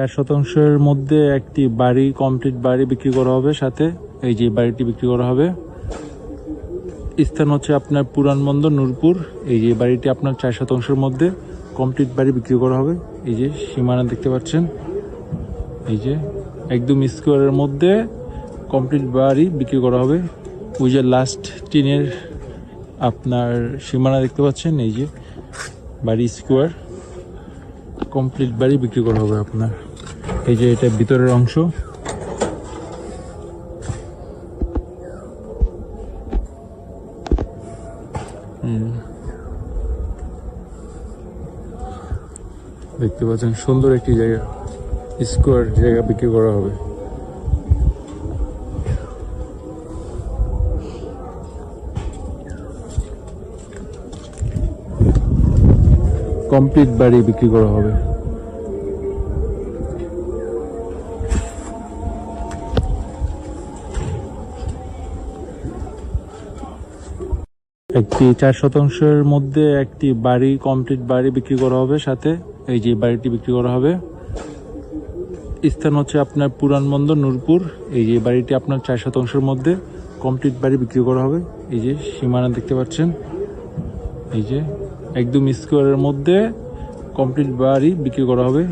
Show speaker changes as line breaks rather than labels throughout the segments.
চার শতাংশের মধ্যে একটি বাড়ি কমপ্লিট বাড়ি বিক্রি করা হবে, সাথে এই যে বাড়িটি বিক্রি করা হবে। স্থান হচ্ছে আপনার পুরানবন্দর, নূরপুর। এই যে বাড়িটি আপনার চার শতাংশের মধ্যে কমপ্লিট বাড়ি বিক্রি করা হবে। এই যে সীমানা দেখতে পাচ্ছেন। এই যে একদম স্কোয়ারের মধ্যে কমপ্লিট বাড়ি বিক্রি করা হবে। ওই যে লাস্ট টিনের আপনার সীমানা দেখতে পাচ্ছেন। এই যে বাড়ি স্কোয়ার কমপ্লিট বাড়ি বিক্রি করা হবে আপনার। এই যে এটা ভিতরের অংশ। দেখতে পাচ্ছেন, সুন্দর একটি জায়গা। স্কোয়ার জায়গা বিক্রি করা হবে। কমপ্লিট বাড়ি বিক্রি করা হবে। একটি চার শতাংশের মধ্যে একটি বাড়ি, কমপ্লিট বাড়ি বিক্রি করা হবে সাথে। এই যে বাড়িটি বিক্রি করা হবে। স্থান হচ্ছে আপনার পুরানবন্দর নূরপুর। এই যে বাড়িটি আপনার চার শতাংশের মধ্যে কমপ্লিট বাড়ি বিক্রি করা হবে। এই যে সীমানা দেখতে পাচ্ছেন। এই যে একদম স্কোয়ারের মধ্যে কমপ্লিট বাড়ি বিক্রি করা হবে।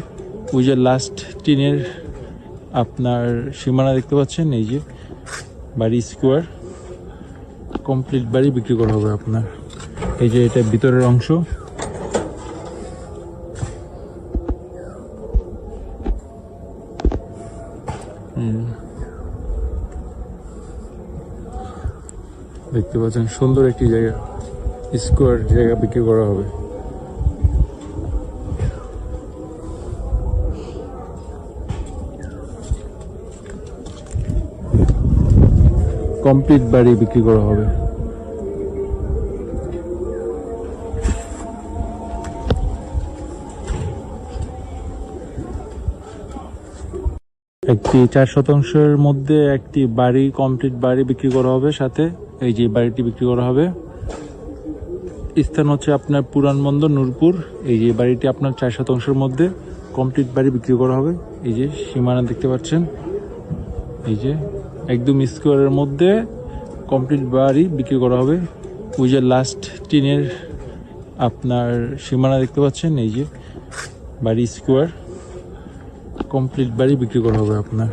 ওই যে লাস্ট টিনের আপনার সীমানা দেখতে পাচ্ছেন। এই যে বাড়ি স্কোয়ার। কমপ্লিট বাড়ি বিক্রি করা হবে আপনার। এই যে এটা ভিতরের অংশ। দেখতে পাচ্ছেন, সুন্দর একটি জায়গা, স্কোয়ার জায়গা বিক্রি করা হবে। কমপ্লিট বাড়ি বিক্রি করা হবে। একটি চার শতাংশের মধ্যে একটি বাড়ি কমপ্লিট বাড়ি বিক্রি করা হবে, সাথে এই যে বাড়িটি বিক্রি করা হবে। স্থান হচ্ছে আপনার পুরানবন্দর নূরপুর। এই যে বাড়িটি আপনার চার শতাংশের মধ্যে কমপ্লিট বাড়ি বিক্রি করা হবে। এই যে সীমানা দেখতে পাচ্ছেন। এই যে একদম স্কোয়ারের মধ্যে কমপ্লিট বাড়ি বিক্রি করা হবে। ওই যে লাস্ট টিনের আপনার সীমানা দেখতে পাচ্ছেন, এই যে বাড়ি স্কোয়ার কমপ্লিট বাড়ি বিক্রি করা হবে আপনার।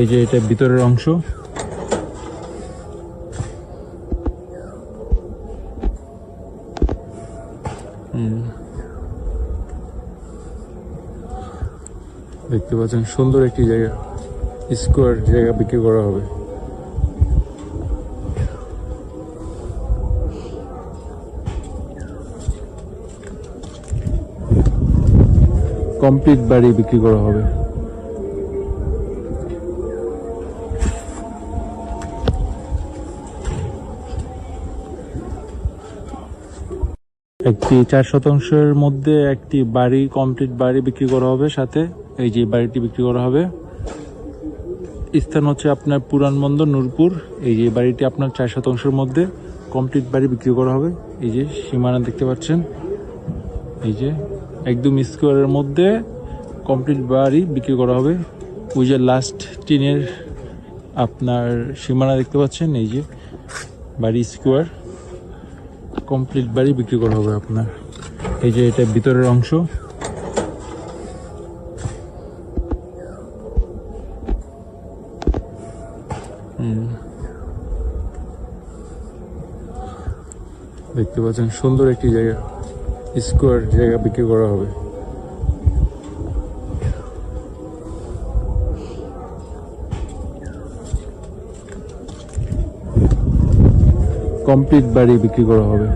এই যে এটা ভিতরের অংশ। দেখতে পাচ্ছেন, সুন্দর একটি জায়গা। স্কোয়ার জায়গা বিক্রি করা হবে। কমপ্লিট বাড়ি বিক্রি করা হবে। একটি চার শতাংশের মধ্যে একটি বাড়ি, কমপ্লিট বাড়ি বিক্রি করা হবে, সাথে এই যে বাড়িটি বিক্রি করা হবে। স্থান হচ্ছে আপনার পুরানবন্দর নূরপুর। এই যে বাড়িটি আপনার চার শতাংশের মধ্যে কমপ্লিট বাড়ি বিক্রি করা হবে। এই যে সীমানা দেখতে পাচ্ছেন। এই যে একদম স্কোয়ারের মধ্যে কমপ্লিট বাড়ি বিক্রি করা হবে। ওই যে লাস্ট টিনের আপনার সীমানা দেখতে পাচ্ছেন। এই যে বাড়ি স্কোয়ার। কমপ্লিট বাড়ি বিক্রি করা হবে আপনার। এই যে এটা ভিতরের অংশ। দেখতে পাচ্ছেন, সুন্দর একটি জায়গা। স্কোয়ার জায়গা বিক্রি করা হবে। কমপ্লিট বাড়ি বিক্রি করা হবে।